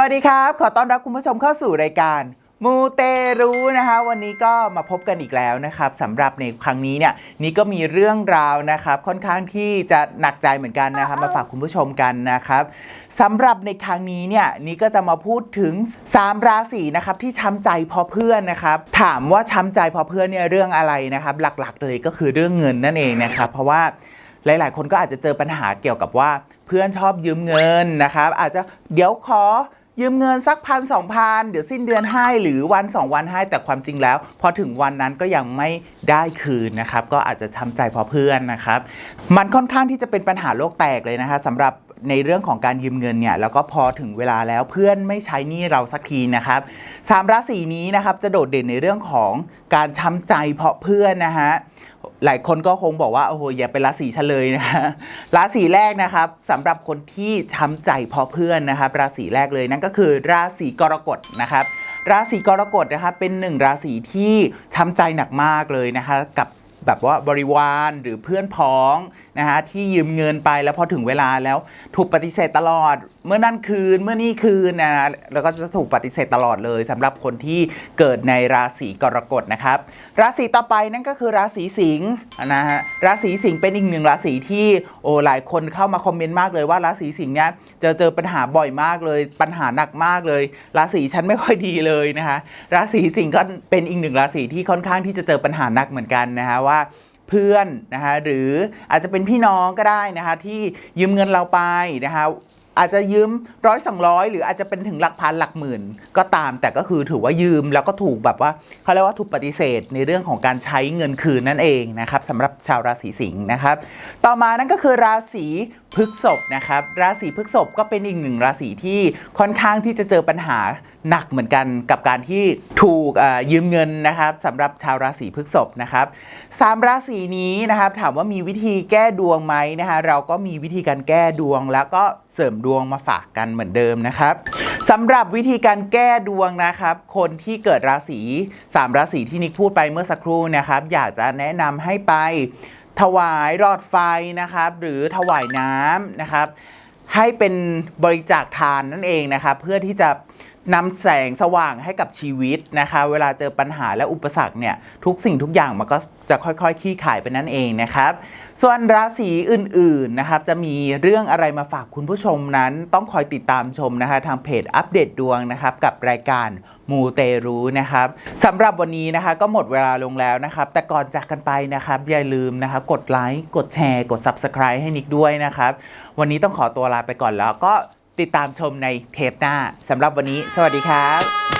วัสดีครับ ขอต้อนรับคุณผู้ชมเข้าสู่รายการมูเตรู้นะคะ วันนี้ก็มาพบกันอีกแล้วนะครับสำหรับในครั้งนี้เนี่ยนี่ก็มีเรื่องราวนะครับ ค่อนข้างที่จะหนักใจเหมือนกันนะครับมาฝากคุณผู้ชมกันนะครับสำหรับในครั้งนี้เนี่ยนี่ก็จะมาพูดถึง 3 ราศีนะครับที่ช้ำใจเพราะเพื่อนนะครับ ถามว่าช้ำใจเพราะเพื่อนเนี่ยเรื่องอะไรนะครับ หลักๆ เลยก็คือเรื่องเงินนั่นเองนะครับ เพราะว่าหลาย ๆ คนก็อาจจะเจอปัญหาเกี่ยวกับว่า เพื่อนชอบยืมเงินนะครับ อาจจะเดี๋ยวขอ ยืมเงินสักพันสองพันเดี๋ยวสิ้นเดือนให้หรือวันสองวันให้แต่ความจริงแล้ว พอถึงวันนั้นก็ยังไม่ได้คืนนะครับ ก็อาจจะช้ำใจเพราะเพื่อนนะครับ มันค่อนข้างที่จะเป็นปัญหาโลกแตกเลยนะคะสำหรับ ในเรื่องของการยืมเงินเนี่ยแล้วก็พอถึงเวลาแล้วเพื่อนไม่ใช้หนี้เราสักทีนะครับสามราศีนี้นะครับจะโดดเด่นในเรื่องของการช้ำใจเพราะเพื่อนนะฮะหลายคนก็คงบอกว่าโอ้โหอย่าเป็นราศีฉันเลยนะฮะราศีแรกนะครับสำหรับคนที่ช้ำใจเพราะเพื่อนนะครับราศีแรกเลยนั่นก็คือราศีกรกฎนะครับราศีกรกฎนะครับเป็นหนึ่งราศีที่ช้ำใจหนักมากเลยนะคะกับ แบบว่าบริวารหรือเพื่อนพ้องนะฮะที่ยืมเงินไปแล้วพอถึงเวลาแล้วถูกปฏิเสธตลอด เมื่อนั่นคืนเมื่อนี่คืนนะฮะแล้วก็จะถูกปฏิเสธตลอดเลยสำหรับคนที่เกิดในราศีกรกฎนะครับ ราศีต่อไปนั่นก็คือราศีสิงห์นะฮะราศีสิงห์เป็นอีกหนึ่งราศีที่โอ้หลายคนเข้ามาคอมเมนต์มากเลยว่าราศีสิงห์เนี่ยเจอเจอปัญหาบ่อยมากเลย ปัญหาหนักมากเลย ราศีฉันไม่ค่อยดีเลยนะคะราศีสิงห์ก็เป็นอีกหนึ่งราศีที่ค่อนข้างที่จะเจอปัญหาหนักเหมือนกันนะคะว่าเพื่อนนะคะหรืออาจจะเป็นพี่น้องก็ได้นะคะที่ยืมเงินเราไปนะคะ อาจจะยืมร้อยสองร้อยหรืออาจจะเป็นถึงหลักพันหลักหมื่น ก็ตามแต่ก็คือถือว่ายืมแล้วก็ถูกแบบว่าเขาเรียกว่าถูกปฏิเสธในเรื่องของการใช้เงินคืนนั่นเองนะครับสำหรับชาวราศีสิงห์นะครับ ต่อมานั่นก็คือราศีพฤษภนะครับราศีพฤษภก็เป็นอีกหนึ่งราศีที่ค่อนข้างที่จะเจอปัญหาหนักเหมือนกันกับการที่ถูกยืมเงินนะครับสำหรับชาวราศีพฤษภนะครับสามราศีนี้นะครับถามว่ามีวิธีแก้ดวงไหมนะคะเราก็มีวิธีการแก้ดวงแล้วก็เสริมดวงมาฝากกันเหมือนเดิมนะครับสำหรับวิธีการแก้ดวงนะครับ คนที่เกิดราศีสามราศีที่นิกพูดไปเมื่อสักครู่นะครับ อยากจะแนะนำให้ไปถวายหลอดไฟนะครับ หรือถวายน้ำนะครับ ให้เป็นบริจาคทานนั่นเองนะครับ เพื่อที่จะ นำแสงสว่างให้กับชีวิตนะคะ เวลาเจอปัญหาและอุปสรรคเนี่ยทุกสิ่งทุกอย่างมันก็จะค่อยๆคลี่คลายไปนั่นเองนะครับ ส่วนราศีอื่นๆนะครับจะมีเรื่องอะไรมาฝากคุณผู้ชมนั้น ต้องคอยติดตามชมนะคะทางเพจอัปเดตดวงนะครับกับรายการมูเตรู้นะครับสำหรับวันนี้นะคะก็หมดเวลาลงแล้วนะครับ แต่ก่อนจากกันไปนะครับ อย่าลืมนะครับ กดไลค์กดแชร์ กด Subscribe ให้นิกด้วยนะครับ วันนี้ต้องขอตัวลาไปก่อนแล้วก็ ติดตามชมในเทปหน้าสำหรับวันนี้ สวัสดีครับ